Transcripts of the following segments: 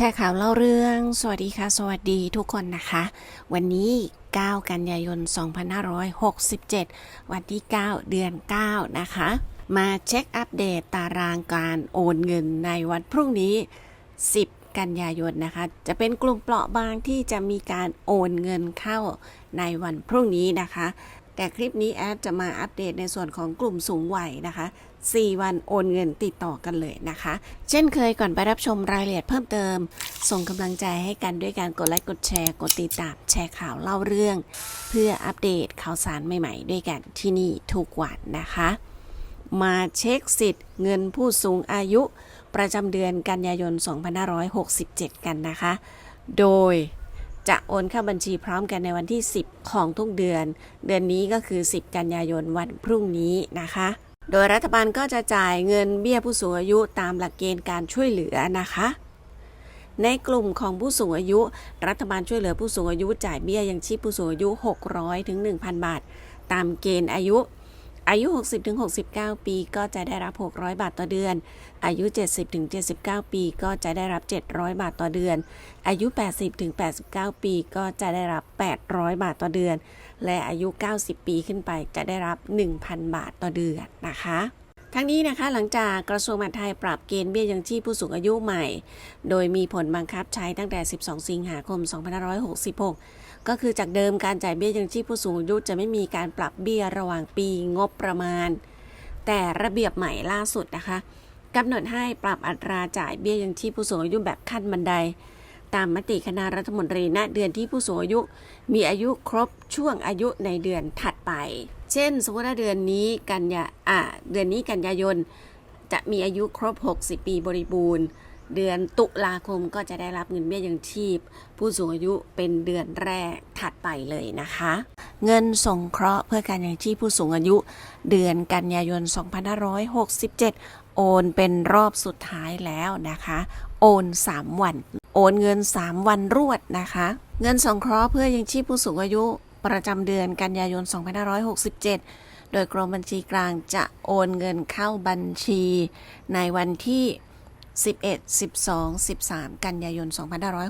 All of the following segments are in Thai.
ชร์ข่าวเล่าเรื่อง สวัสดีค่ะ สวัสดีทุกคนนะคะ วันนี้ 9 กันยายน 2567 วันที่ 9 เดือน 9 นะคะ มาเช็คอัปเดตตารางการโอนเงินในวันพรุ่งนี้ 10 กันยายนนะคะ จะเป็นกลุ่มเปราะบางที่จะมีการโอนเงินเข้าในวันพรุ่งนี้นะคะ แต่คลิปนี้แอดจะมาอัปเดตในส่วนของกลุ่มสูงวัยนะคะ 4 วันโอนเงินติดต่อกันเลยนะคะ เช่นเคยก่อนไปรับชมรายละเอียดเพิ่มเติม ส่งกำลังใจให้กันด้วยการกดไลค์กดแชร์ กดติดตามแชร์ข่าวเล่าเรื่อง เพื่ออัปเดตข่าวสารใหม่ๆ ด้วยกันที่นี่ทุกวันนะคะ มาเช็คสิทธิ์เงินผู้สูงอายุ ประจำเดือนกันยายน 2567 กันนะคะ โดยจะโอนเข้าบัญชีพร้อมกันในวันที่ 10 ของทุกเดือน เดือนนี้ก็คือ 10 กันยายนวันพรุ่งนี้นะคะ โดยรัฐบาลก็จะจ่ายเงินเบี้ยผู้สูงอายุตามหลักเกณฑ์การช่วยเหลือนะคะ ในกลุ่มของผู้สูงอายุ รัฐบาลช่วยเหลือผู้สูงอายุจ่ายเบี้ยยังชีพผู้สูงอายุ 600ถึง1,000 บาท ตามเกณฑ์อายุ อายุ 60-69 ปีก็จะได้รับ 600 บาทต่อเดือน อายุ 70-79 ปีก็จะได้รับ 700 บาทต่อเดือน อายุ 80-89 ปีก็จะได้รับ 800 บาทต่อเดือน และอายุ 90 ปีขึ้นไปจะได้รับ 1,000 บาทต่อเดือนนะคะ ทั้งนี้นะคะหลังจากกระทรวงมหาดไทยปรับเกณฑ์เบี้ยยังชีพผู้สูงอายุใหม่ โดยมีผลบังคับใช้ตั้งแต่ 12 สิงหาคม 2566 ก็คือจากเดิมการจ่ายเบี้ยยังชีพผู้สูงอายุจะไม่มีการปรับเบี้ยระหว่างปีงบประมาณ แต่ระเบียบใหม่ล่าสุดนะคะกำหนดให้ปรับอัตราจ่ายเบี้ยยังชีพผู้สูงอายุแบบขั้นบันได ตามมติคณะรัฐมนตรีณเดือนที่ผู้สูงอายุ มีอายุครบช่วงอายุในเดือนถัดไป เช่น สมมติว่าเดือนนี้กันยาอ่าเดือนนี้กันยายนจะมีอายุครบ 60 ปีบริบูรณ์ เดือนตุลาคมก็จะได้รับเงินเบี้ยยังชีพ ผู้สูงอายุเป็นเดือนแรกถัดไปเลยนะคะ เงินสงเคราะห์เพื่อการยังชีพผู้สูงอายุ เดือนกันยายน 2567 โอนเป็นรอบสุดท้ายแล้วนะคะ โอน 3 วัน โอนเงิน 3 วันรวดนะคะ เงินสงเคราะห์เพื่อยังชีพผู้สูงอายุ ประจำเดือนกันยายน 2567 โดยกรมบัญชีกลางจะโอนเงินเข้าบัญชีในวันที่ 11 12 13 กันยายน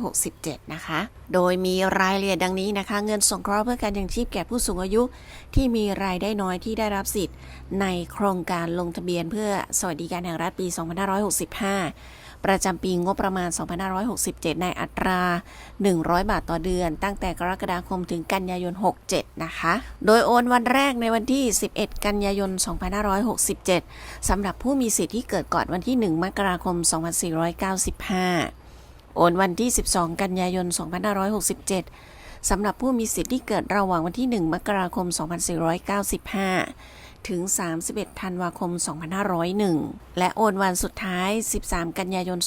2567 นะคะ โดยมีรายละเอียดดังนี้นะคะ เงินสงเคราะห์เพื่อการยังชีพแก่ผู้สูงอายุที่มีรายได้น้อยที่ได้รับสิทธิ์ ในโครงการลงทะเบียนเพื่อสวัสดิการแห่งรัฐปี 2565 ประจำปีงบประมาณ 2567 ในอัตรา 100 บาทต่อเดือน ตั้งแต่กรกฎาคมถึงกันยายน 67 นะคะ โดยโอนวันแรกในวันที่ 11 กันยายน 2567 สำหรับผู้มีสิทธิ์ที่เกิดก่อนวันที่ 1 มกราคม 2495 โอนวันที่ 12 กันยายน 2567สำหรับผู้มีสิทธิ์ที่เกิดระหว่างวันที่ 1 มกราคม 2495 ถึง 31 ธันวาคม 2501 และโอนวันสุดท้าย 13 กันยายน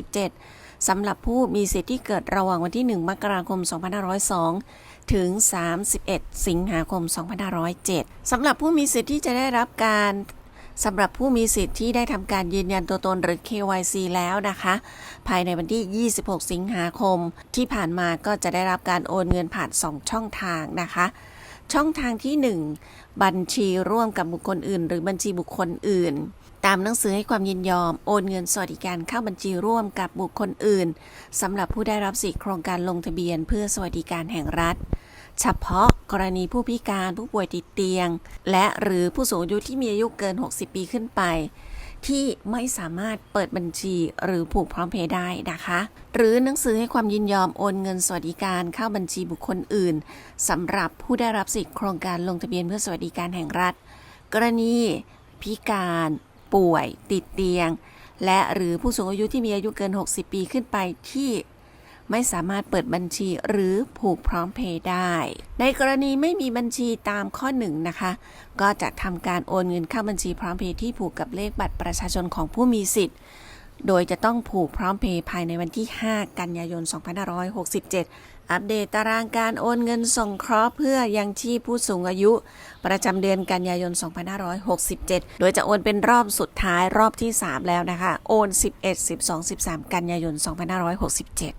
2567 สำหรับผู้มีสิทธิ์ที่เกิดระหว่างวันที่ 1 มกราคม 2502 ถึง 31 สิงหาคม 2507 สำหรับผู้มีสิทธิ์ที่จะได้รับการสำหรับผู้มีสิทธิ์ที่ได้ทำการยืนยันตัวตนหรือ KYC แล้วนะคะ ภายในวันที่ 26 สิงหาคม ที่ผ่านมาก็จะได้รับการโอนเงินผ่าน 2 ช่องทางนะคะ ช่องทางที่ 1 บัญชีร่วมกับบุคคลอื่น หรือบัญชีบุคคลอื่น ตามหนังสือให้ความยินยอมโอนเงินสวัสดิการเข้าบัญชีร่วมกับบุคคลอื่นสำหรับผู้ได้รับสิทธิโครงการลงทะเบียนเพื่อสวัสดิการแห่งรัฐ เฉพาะกรณีผู้พิการผู้ป่วยติดเตียง และหรือผู้สูงอายุที่มีอายุเกิน 60 ปีขึ้นไป ที่ไม่สามารถเปิดบัญชีหรือผูกพร้อมเพย์ได้นะคะ หรือหนังสือให้ความยินยอมโอนเงินสวัสดิการเข้าบัญชีบุคคลอื่นสำหรับผู้ได้รับสิทธิโครงการลงทะเบียนเพื่อสวัสดิการแห่งรัฐ กรณี พิการ ป่วย ติดเตียง และหรือผู้สูงอายุที่มีอายุเกิน 60 ปีขึ้นไปที่ ไม่สามารถเปิดบัญชีหรือผูกพร้อมเพย์ได้ ในกรณีไม่มีบัญชีตามข้อหนึ่งนะคะ ก็จะทำการโอนเงินเข้าบัญชีพร้อมเพย์ที่ผูกกับเลขบัตรประชาชนของผู้มีสิทธิ์ โดยจะต้องผูกพร้อมเพย์ภายในวันที่ 5 กันยายน 2567 อัปเดตตารางการโอนเงินส่งเคราะห์เพื่อยังชีพผู้สูงอายุ ประจำเดือนกันยายน 2567 โดยจะโอนเป็นรอบสุดท้ายรอบที่ 3 แล้วนะคะ โอน 11 12 13 กันยายน 2567